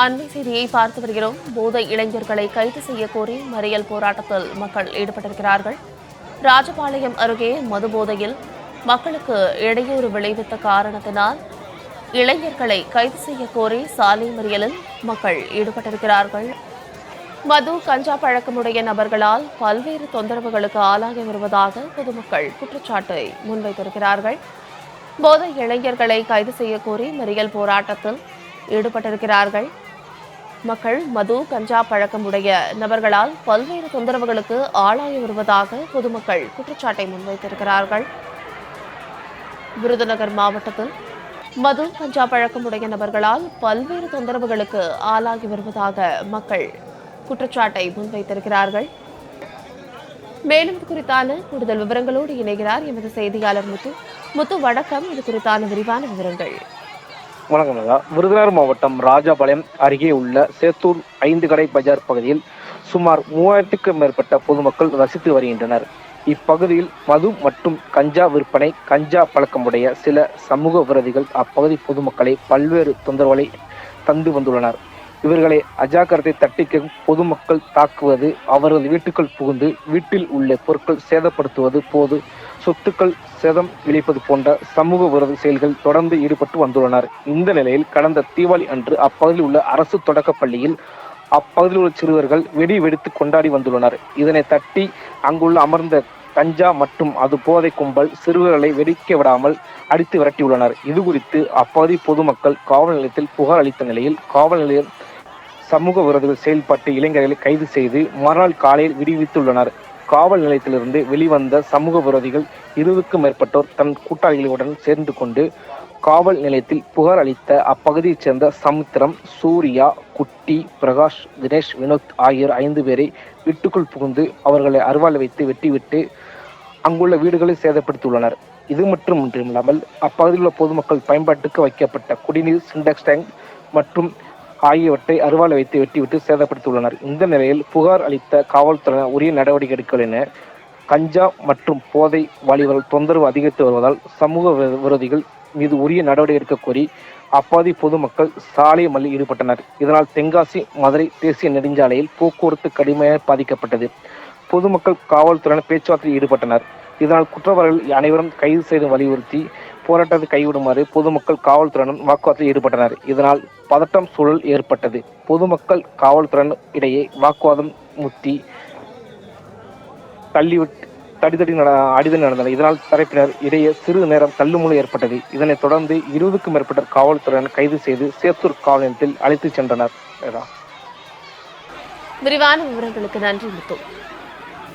அண்மை செய்தியை பார்த்து வருகிறோம். போதை இளைஞர்களை கைது செய்ய கோரி மறியல் போராட்டத்தில் மக்கள் ஈடுபட்டிருக்கிறார்கள். ராஜபாளையம் அருகே மது போதையில் மக்களுக்கு இடையூறு விளைவித்த காரணத்தினால் இளைஞர்களை கைது செய்ய கோரி சாலை மறியலில் மக்கள் ஈடுபட்டிருக்கிறார்கள். மது கஞ்சா பழக்கமுடைய நபர்களால் பல்வேறு தொந்தரவுகளுக்கு ஆளாகி வருவதாக பொதுமக்கள் குற்றச்சாட்டை முன்வைத்திருக்கிறார்கள். போதை இளைஞர்களை கைது செய்ய கோரி மறியல் போராட்டத்தில் ஈடுபட்டிருக்கிறார்கள். மக்கள் மது கஞ்சா பழக்கமுடைய நபர்களால் பல்வேறு தொந்தரவுகளுக்கு ஆளாகி வருவதாக பொதுமக்கள் குற்றச்சாட்டை முன்வைத்திருக்கிறார்கள். விருதுநகர் மாவட்டத்தில் மது கஞ்சா பழக்கமுடைய நபர்களால் பல்வேறு தொந்தரவுகளுக்கு ஆளாகி வருவதாக மக்கள் குற்றச்சாட்டை முன்வைத்திருக்கிறார்கள். மேலும் இது குறித்தான கூடுதல் விவரங்களோடு இணைகிறார் எமது செய்தியாளர் முத்து. முத்து வணக்கம். இது குறித்தான விரிவான விவரங்கள். வணக்கம் விருதுநகர் மாவட்டம் ராஜபாளையம் அருகே உள்ள சேத்தூர் ஐந்து கடை பஜார் பகுதியில் சுமார் மூவாயிரத்துக்கும் மேற்பட்ட பொதுமக்கள் வசித்து வருகின்றனர். இப்பகுதியில் மது மற்றும் கஞ்சா விற்பனை கஞ்சா பழக்கமுடைய சில சமூக விரோதிகள் அப்பகுதி பொதுமக்களை பல்வேறு தொந்தரவுகளை தந்து வந்துள்ளனர். இவர்களை அஜாக்கிரத்தை தட்டிக்கும் பொதுமக்கள் தாக்குவது அவர்கள் வீட்டுக்குள் புகுந்து வீட்டில் உள்ள பொருட்கள் சேதப்படுத்துவது போது சொத்துக்கள் சேதம் விளைப்பது போன்ற சமூக விரோத செயல்கள் தொடர்ந்து ஈடுபட்டு வந்துள்ளனர். இந்த நிலையில் கடந்த தீபாவளி அன்று அப்பகுதியில் உள்ள அரசு தொடக்கப் பள்ளியில் அப்பகுதியில் உள்ள சிறுவர்கள் வெடி வெடித்து கொண்டாடி வந்துள்ளனர். இதனை தட்டி அங்குள்ள அமர்ந்த கஞ்சா மற்றும் அது போதை கும்பல் சிறுவர்களை வெடிக்க விடாமல் அடித்து விரட்டியுள்ளனர் இது குறித்து அப்பகுதி பொதுமக்கள் காவல் நிலையத்தில் புகார் அளித்த நிலையில் காவல் நிலையம் சமூக விரோதிகள் செயல்பட்டு இளைஞர்களை கைது செய்து மறுநாள் காலையில் விடுவித்துள்ளனர். காவல் நிலையத்திலிருந்து வெளிவந்த சமூக விரோதிகள் இருபதுக்கும் மேற்பட்டோர் தன் கூட்டாளிகளுடன் சேர்ந்து கொண்டு காவல் நிலையத்தில் புகார் அளித்த அப்பகுதியைச் சேர்ந்த சமுத்திரம் சூர்யா குட்டி பிரகாஷ் தினேஷ் வினோத் ஆகியோர் ஐந்து பேரை வீட்டுக்குள் புகுந்து அவர்களை அருவாள் வைத்து வெட்டிவிட்டு அங்குள்ள வீடுகளை சேதப்படுத்தியுள்ளனர். இது மட்டுமில்லாமல் அப்பகுதியில் உள்ள பொதுமக்கள் பயன்பாட்டுக்கு வைக்கப்பட்ட குடிநீர் சிண்டெக்ஸ் டேங்க் மற்றும் ஆகியவற்றை அருவாள் வைத்து வெட்டிவிட்டு சேதப்படுத்தியுள்ளனர். இந்த நிலையில் புகார் அளித்த காவல்துறையினர் உரிய நடவடிக்கை எடுக்கல் என கஞ்சா மற்றும் போதை வாலிபர்கள் தொந்தரவு அதிகரித்து வருவதால் சமூக விரோதிகள் மீது உரிய நடவடிக்கை எடுக்க கோரி அப்பாதி பொதுமக்கள் சாலை மல்லி ஈடுபட்டனர். இதனால் தென்காசி மதுரை தேசிய நெடுஞ்சாலையில் போக்குவரத்து கடுமையாக பாதிக்கப்பட்டது. பொதுமக்கள் காவல்துறையினர் பேச்சுவார்த்தையில் ஈடுபட்டனர். இதனால் குற்றவாளிகள் அனைவரும் கைது செய்து வலியுறுத்தி போராட்டத்தை கைவிடுமாறு பொதுமக்கள் காவல்துறையினர் வாக்குவாதத்தில் ஈடுபட்டனர். இதனால் பதட்டம் சூழல் ஏற்பட்டது. பொதுமக்கள் காவல்துறையினர் இடையே வாக்குவாதம் முத்தி தள்ளிவிட்டு தடிதடி நட அடிதல் நடந்தனர் இதனால் தரப்பினர் இடையே சிறு நேரம் தள்ளுமுழு ஏற்பட்டது. இதனைத் தொடர்ந்து இருபதுக்கும் மேற்பட்ட காவல்துறையினர் கைது செய்து சேத்தூர் காவல் நிலையத்தில் அழைத்துச் சென்றனர். விரிவான விவரங்களுக்கு நன்றி முத்து.